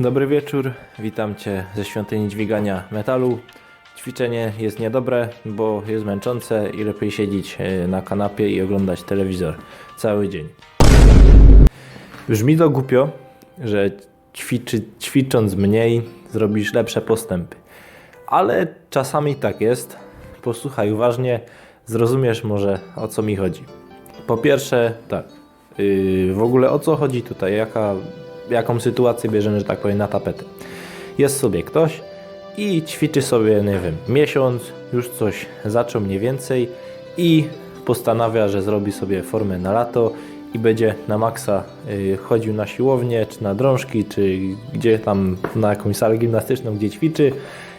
Dobry wieczór, witam Cię ze świątyni dźwigania metalu. Ćwiczenie jest niedobre, bo jest męczące i lepiej siedzieć e, na kanapie i oglądać telewizor cały dzień. Brzmi to głupio, że ćwiczy, ćwicząc mniej zrobisz lepsze postępy. Ale czasami tak jest. Posłuchaj uważnie, zrozumiesz może o co mi chodzi. Po pierwsze, tak. Yy, w ogóle o co chodzi tutaj? Jaka, jaką sytuację bierzemy, że tak powiem, na tapetę? Jest sobie ktoś i ćwiczy sobie, nie wiem, miesiąc, już coś zaczął mniej więcej i postanawia, że zrobi sobie formę na lato i będzie na maksa yy, chodził na siłownię, czy na drążki, czy gdzie tam na jakąś salę gimnastyczną, gdzie ćwiczy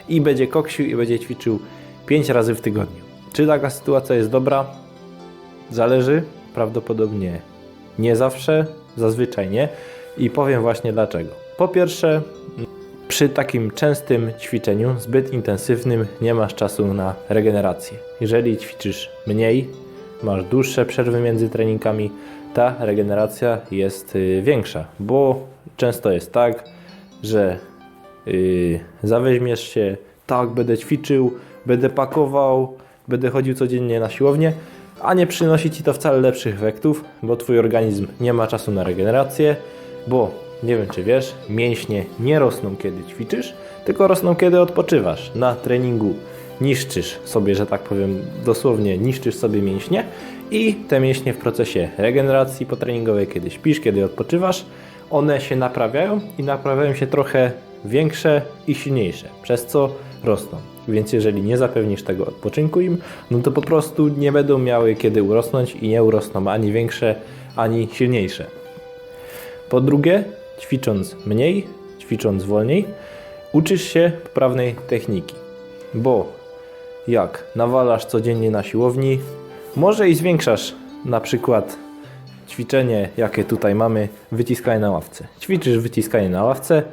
i będzie koksił i będzie ćwiczył 5 razy w tygodniu. Czy taka sytuacja jest dobra? Zależy. Prawdopodobnie nie zawsze, zazwyczaj nie. I powiem właśnie dlaczego. Po pierwsze, przy takim częstym ćwiczeniu, zbyt intensywnym, nie masz czasu na regenerację. Jeżeli ćwiczysz mniej, masz dłuższe przerwy między treningami, ta regeneracja jest y, większa, bo często jest tak, że yy, zaweźmiesz się, tak, będę ćwiczył, będę pakował, będę chodził codziennie na siłownię, a nie przynosi ci to wcale lepszych efektów, bo twój organizm nie ma czasu na regenerację, bo nie wiem czy wiesz, mięśnie nie rosną kiedy ćwiczysz, tylko rosną kiedy odpoczywasz. Na treningu niszczysz sobie, że tak powiem, dosłownie niszczysz sobie mięśnie i te mięśnie w procesie regeneracji potreningowej, kiedy śpisz, kiedy odpoczywasz, one się naprawiają i naprawiają się trochę większe i silniejsze, przez co rosną. Więc jeżeli nie zapewnisz tego odpoczynku im, no to po prostu nie będą miały kiedy urosnąć i nie urosną ani większe, ani silniejsze. Po drugie, ćwicząc mniej, ćwicząc wolniej, uczysz się poprawnej techniki. Bo jak nawalasz codziennie na siłowni, może i zwiększasz na przykład ćwiczenie, jakie tutaj mamy, wyciskanie na ławce. Ćwiczysz wyciskanie na ławce,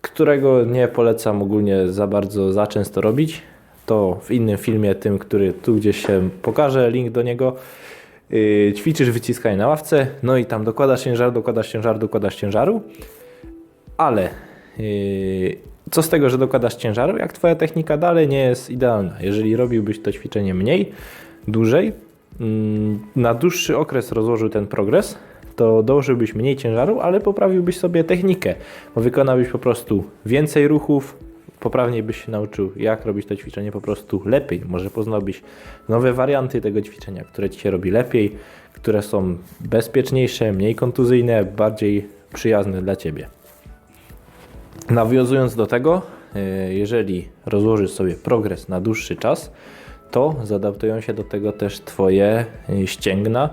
którego nie polecam ogólnie za bardzo, za często robić. To w innym filmie, tym, który tu gdzieś się pokaże, link do niego. Yy, ćwiczysz wyciskanie na ławce, no i tam dokładasz ciężar, dokładasz ciężar, dokładasz ciężaru, ale yy, co z tego, że dokładasz ciężaru, jak twoja technika dalej nie jest idealna. Jeżeli robiłbyś to ćwiczenie mniej, dłużej, mm, na dłuższy okres rozłożył ten progres, to dołożyłbyś mniej ciężaru, ale poprawiłbyś sobie technikę, bo wykonałbyś po prostu więcej ruchów, poprawniej byś się nauczył, jak robić to ćwiczenie po prostu lepiej. Może poznałbyś nowe warianty tego ćwiczenia, które ci się robi lepiej, które są bezpieczniejsze, mniej kontuzyjne, bardziej przyjazne dla ciebie. Nawiązując do tego, e, jeżeli rozłożysz sobie progres na dłuższy czas, to zaadaptują się do tego też Twoje e, ścięgna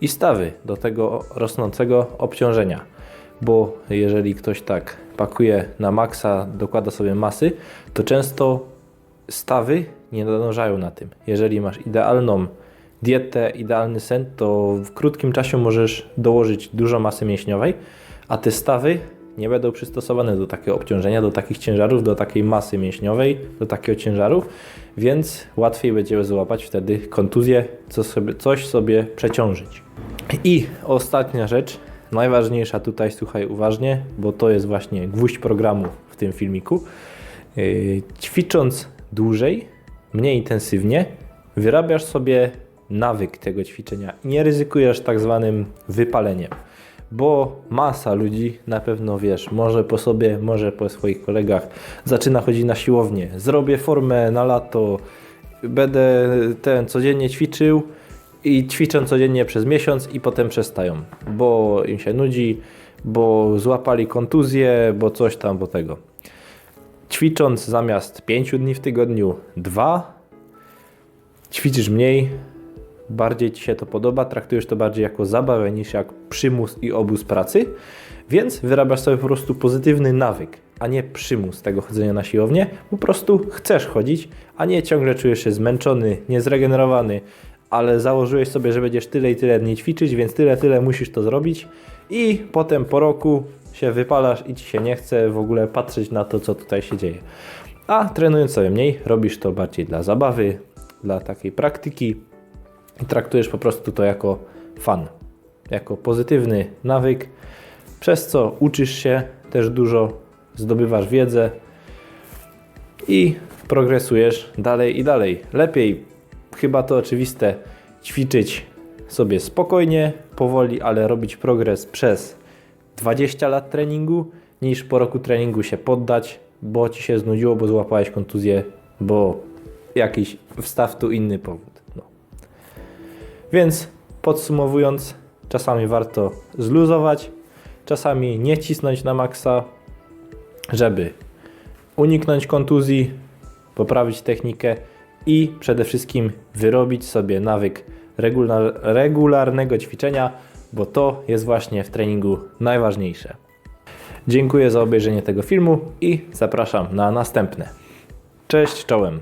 i stawy, do tego rosnącego obciążenia. Bo jeżeli ktoś tak pakuje na maksa, dokłada sobie masy, to często stawy nie nadążają na tym. Jeżeli masz idealną dietę, idealny sen, to w krótkim czasie możesz dołożyć dużo masy mięśniowej, a te stawy nie będą przystosowane do takiego obciążenia, do takich ciężarów, do takiej masy mięśniowej, do takiego ciężaru, więc łatwiej będzie złapać wtedy kontuzję, coś sobie przeciążyć. I ostatnia rzecz, najważniejsza tutaj, słuchaj uważnie, bo to jest właśnie gwóźdź programu w tym filmiku. Yy, ćwicząc dłużej, mniej intensywnie, wyrabiasz sobie nawyk tego ćwiczenia. Nie ryzykujesz tak zwanym wypaleniem bo masa ludzi, na pewno wiesz, może po sobie, może po swoich kolegach, zaczyna chodzić na siłownię, zrobię formę na lato, będę ten codziennie ćwiczył i ćwiczę codziennie przez miesiąc i potem przestają, bo im się nudzi, bo złapali kontuzję, bo coś tam, bo tego. Ćwicząc zamiast 5 dni w tygodniu, dwa, ćwiczysz mniej, bardziej Ci się to podoba, traktujesz to bardziej jako zabawę niż jak przymus i obóz pracy, więc wyrabiasz sobie po prostu pozytywny nawyk, a nie przymus tego chodzenia na siłownię. Po prostu chcesz chodzić, a nie ciągle czujesz się zmęczony, niezregenerowany, ale założyłeś sobie, że będziesz tyle i tyle dni ćwiczyć, więc tyle, tyle musisz to zrobić i potem po roku się wypalasz i Ci się nie chce w ogóle patrzeć na to, co tutaj się dzieje. A trenując sobie mniej, robisz to bardziej dla zabawy, dla takiej praktyki, i traktujesz po prostu to jako fan, jako pozytywny nawyk, przez co uczysz się też dużo, zdobywasz wiedzę i progresujesz dalej i dalej. Lepiej, chyba to oczywiste, ćwiczyć sobie spokojnie, powoli, ale robić progres przez 20 lat treningu, niż po roku treningu się poddać, bo ci się znudziło, bo złapałeś kontuzję, bo jakiś wstaw tu inny powód. No. Więc podsumowując, czasami warto zluzować, czasami nie cisnąć na maksa, żeby uniknąć kontuzji, poprawić technikę i przede wszystkim wyrobić sobie nawyk regular, regularnego ćwiczenia, bo to jest właśnie w treningu najważniejsze. Dziękuję za obejrzenie tego filmu i zapraszam na następne. Cześć, czołem.